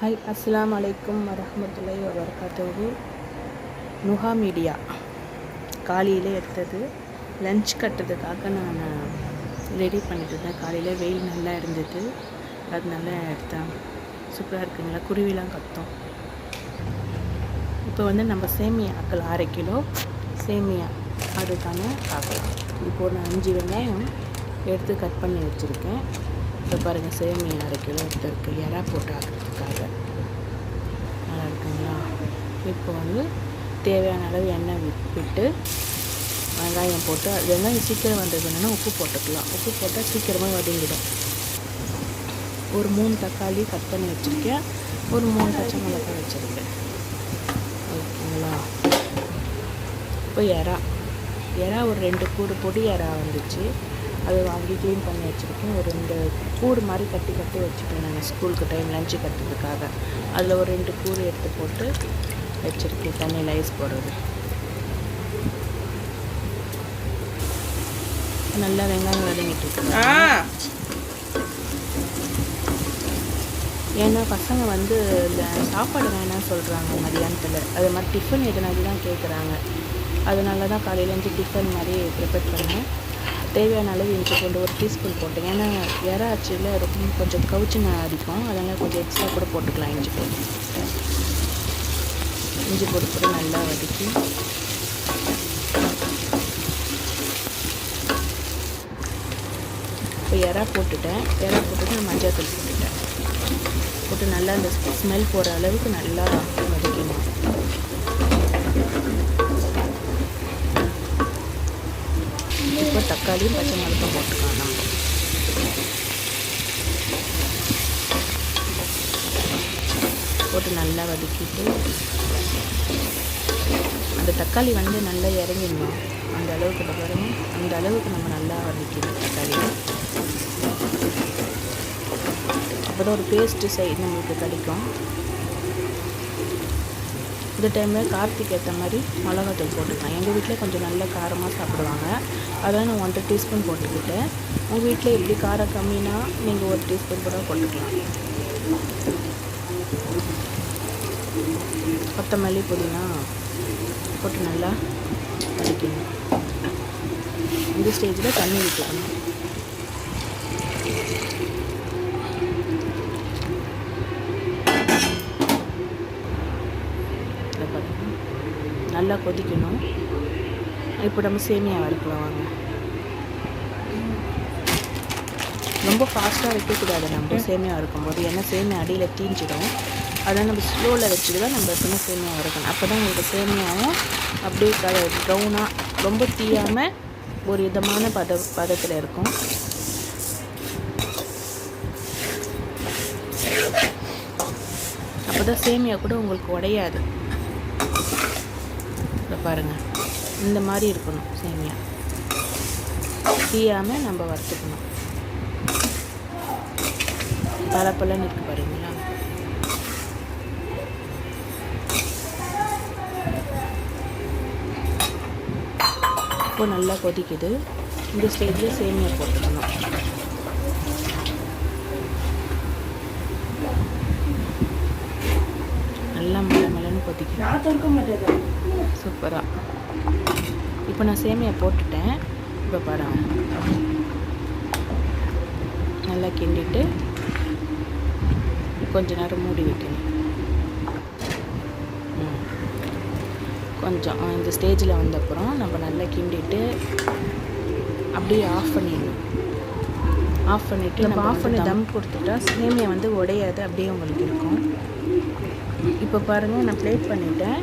Hi அஸ்லாம் அலைக்கும் வரஹ்மத்துல்லாஹி வபரகாத்துஹு. நுகா மீடியா காலையில் எடுத்தது. லஞ்ச் கட்டுறதுக்காக நான் ரெடி பண்ணிட்டு இருந்தேன். காலையில் வெயில் நல்லா இருந்தது. அதனால எடுத்தேன். சூப்பராக இருக்குங்களா? குருவிலாம் கத்தும். இப்போ வந்து நம்ம சேமியா ஆக்கல் அரை கிலோ சேமியா அதுக்கான பார்க்கலாம் இப்போ நான் அஞ்சு வெங்காயம் எடுத்து கட் பண்ணி வச்சுருக்கேன். இப்போ பாருங்கள் சேமியா அரை கிலோ எடுத்துருக்கு. எறா போட்டு ஆக்கிறதுக்காக நல்லா இருக்குங்களா? இப்போ வந்து தேவையான அளவு எண்ணெய் விட்டு வெங்காயம் போட்டு அது வெங்காயம் சீக்கிரம் வந்ததுன்னா உப்பு போட்டுக்கலாம். உப்பு போட்டால் சீக்கிரமாக வதங்கிடும். ஒரு மூணு தக்காளி கட் பண்ணி வச்சுருக்கேன். ஒரு மூணு பச்சை மிளகாய் வச்சுருக்கேன். ஓகேங்களா? இப்போ எறா எறா ஒரு ரெண்டு கூடு பொடி எறா வந்துச்சு. அது வாங்கி க்ளீன் பண்ணி வச்சுருக்கேன். ஒரு ரெண்டு கூடு மாதிரி கட்டி கட்டி வச்சுட்டேன் நான் ஸ்கூலுக்கு டைம் லஞ்சு கட்டுறதுக்காக. அதில் ஒரு ரெண்டு கூடு எடுத்து போட்டு வச்சுருக்கேன். தண்ணியில் ஐஸ் போடுறது. நல்லா வெங்காயம் வதங்கிட்டு இருக்கு. ஏன்னா பசங்க வந்து இந்த சாப்பாடு வேணாம்னு சொல்கிறாங்க மதியானத்தில். அது மாதிரி டிஃபன் எதுனால தான் கேட்குறாங்க அதனால தான் காலையிலேருந்து டிஃபன் மாதிரி ப்ரிப்பேர் பண்ணேன். தேவையான அளவு இஞ்சி கொண்டு ஒரு டீஸ்பூன் போட்டேன். ஏன்னா இறா ஆச்சியில் ரொம்ப கொஞ்சம் கவுச்சின அடிக்கும் அதனால் கொஞ்சம் எக்ஸ்ட்ரா கூட போட்டுக்கலாம் இஞ்சி போட்டு இஞ்சி போட்டு கூட நல்லா வதக்கி. இப்போ இறா போட்டுட்டேன். இறா போட்டுட்டு நான் மஞ்சள் தூள் போட்டுட்டேன். போட்டு நல்லா அந்த ஸ்மெல் போகிற அளவுக்கு நல்லா வதக்கி இப்போ தக்காளியும் பச்சை மிளகாய் போட்டுக்கலாம். நம்ம போட்டு நல்லா வதக்கிட்டு அந்த தக்காளி வந்து நல்லா இறங்கிடணும். அந்த அளவுக்கு பிறகு பாருங்க அந்த அளவுக்கு நம்ம நல்லா வதக்கணும் தக்காளி அப்போ தான் ஒரு பேஸ்ட்டு சைடு நம்மளுக்கு கிடைக்கும். இந்த டைமில் கார்த்திக் ஏற்ற மாதிரி மிளகாத்தூள் போட்டுக்கலாம் எங்கள் வீட்டில் கொஞ்சம் நல்ல காரமாக சாப்பிடுவாங்க. அதான் நான் ஒன்றரை டீஸ்பூன் போட்டுக்கிட்டேன். உங்கள் வீட்டில் எப்படி காரம் கம்மினா நீங்கள் ஒரு டீஸ்பூன் கூட போட்டுக்கலாம். கொத்தமல்லி புதினா போட்டு நல்லா வதக்கணும் இந்த ஸ்டேஜில் தண்ணி விட்டுக்கணும் இதை பாருங்க. நல்லா கொதிக்கணும். இப்போ நம்ம சேமியா வறுக்கலாம் வாங்க. ரொம்ப ஃபாஸ்ட்டாக வைக்கக்கூடாது நம்ம சேமியா வறுக்கும்போது. ஏன்னா சேமியா அடியில் தீஞ்சிடும். அதனால் நம்ம ஸ்லோவில் வச்சுட்டு தான் நம்ம எப்பவுமே சேமியா வறுக்கணும். அப்போ தான் உங்களுக்கு சேமியாவும் அப்படியே க ப்ரௌனாக ரொம்ப தீயாமல் ஒரு விதமான பத பதத்தில் இருக்கும். அப்போ தான் சேமியா கூட உங்களுக்கு உடையாது. பாருங்கள் இந்த மாதிரி இருக்கணும் சேமியா. தீயாமல் நம்ம வறுத்துக்கணும். பல இருக்கு பாருங்களா. இப்போ நல்லா கொதிக்குது. இந்த ஸ்டேஜில் சேமியா போட்டுக்கணும். நல்லா மலை மலைன்னு கொதிக்கணும் சூப்பராக இப்போ நான் சேமியா போட்டுட்டேன். இப்போ பாருங்க நல்லா கிண்டிட்டு கொஞ்ச நேரம் மூடி வைக்கணும். கொஞ்சம் இந்த ஸ்டேஜில் வந்தப்புறம் நம்ம நல்லா கிண்டிட்டு அப்படியே ஆஃப் பண்ணிடணும். ஆஃப் பண்ணிவிட்டு நம்ம ஆஃப் பண்ணி தம் கொடுத்துட்டா சேமியா வந்து உடையாது அப்படியே உங்களுக்கு இருக்கும். இப்போ பாருங்கள் நான் ப்ளேட் பண்ணிட்டேன்.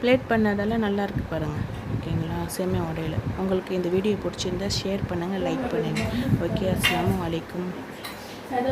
ப்ளேட் பண்ணதெல்லாம் நல்லாயிருக்கு பாருங்கள் ஓகேங்களா? சேமியா உடையில உங்களுக்கு இந்த வீடியோ பிடிச்சிருந்தா ஷேர் பண்ணுங்கள் லைக் பண்ணுங்கள் ஓகே அஸ்லாம் வலைக்கும் அதை